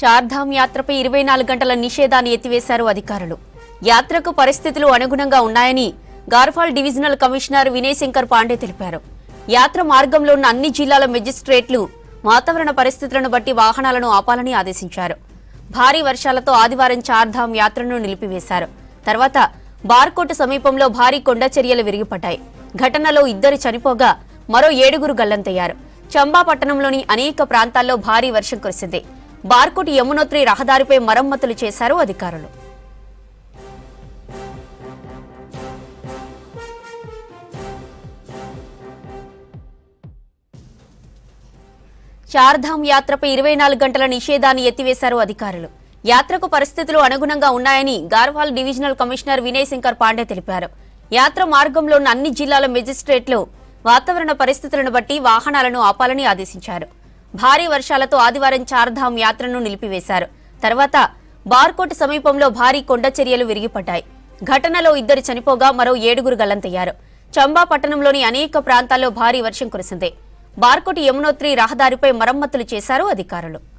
చార్ధామ్ యాత్రపై ఇరవై నాలుగు గంటల నిషేధాన్ని ఎత్తివేశారు అధికారులు. యాత్రకు పరిస్థితులు అనుగుణంగా ఉన్నాయని గార్ఫాల్ డివిజనల్ కమిషనర్ వినయ్ శంకర్ పాండే తెలిపారు. యాత్ర మార్గంలో ఉన్న అన్ని జిల్లాల మెజిస్ట్రేట్లు వాతావరణ పరిస్థితులను బట్టి వాహనాలను ఆపాలని ఆదేశించారు. భారీ వర్షాలతో ఆదివారం చార్ధామ్ యాత్రను నిలిపివేశారు. తర్వాత బార్కోట్ సమీపంలో భారీ కొండ చర్యలు విరిగిపడ్డాయి. ఘటనలో ఇద్దరు చనిపోగా మరో ఏడుగురు గల్లంతయ్యారు. చంబా పట్టణంలోని అనేక ప్రాంతాల్లో భారీ వర్షం కురిసింది. బార్కోట్ యమునోత్రి రహదారిపై మరమ్మతులు చేశారు అధికారులు. చార్ధామ్ యాత్రపై ఇరవై నాలుగు గంటల నిషేధాన్ని ఎత్తివేశారు అధికారులు. యాత్రకు పరిస్థితులు అనుగుణంగా ఉన్నాయని గార్వాల్ డివిజనల్ కమిషనర్ వినయ్ శంకర్ పాండే తెలిపారు. యాత్ర మార్గంలో ఉన్న అన్ని జిల్లాల మెజిస్ట్రేట్లు వాతావరణ పరిస్థితులను బట్టి వాహనాలను ఆపాలని ఆదేశించారు. భారీ వర్షాలతో ఆదివారం చార్ధామ్ యాత్రను నిలిపివేశారు. తర్వాత బార్కోట్ సమీపంలో భారీ కొండ చర్యలు విరిగిపడ్డాయి. ఘటనలో ఇద్దరు చనిపోగా మరో ఏడుగురు గల్లంతయ్యారు. చంబా పట్టణంలోని అనేక ప్రాంతాల్లో భారీ వర్షం కురిసింది. బార్కోట్ యమునోత్రి రహదారిపై మరమ్మతులు చేశారు అధికారులు.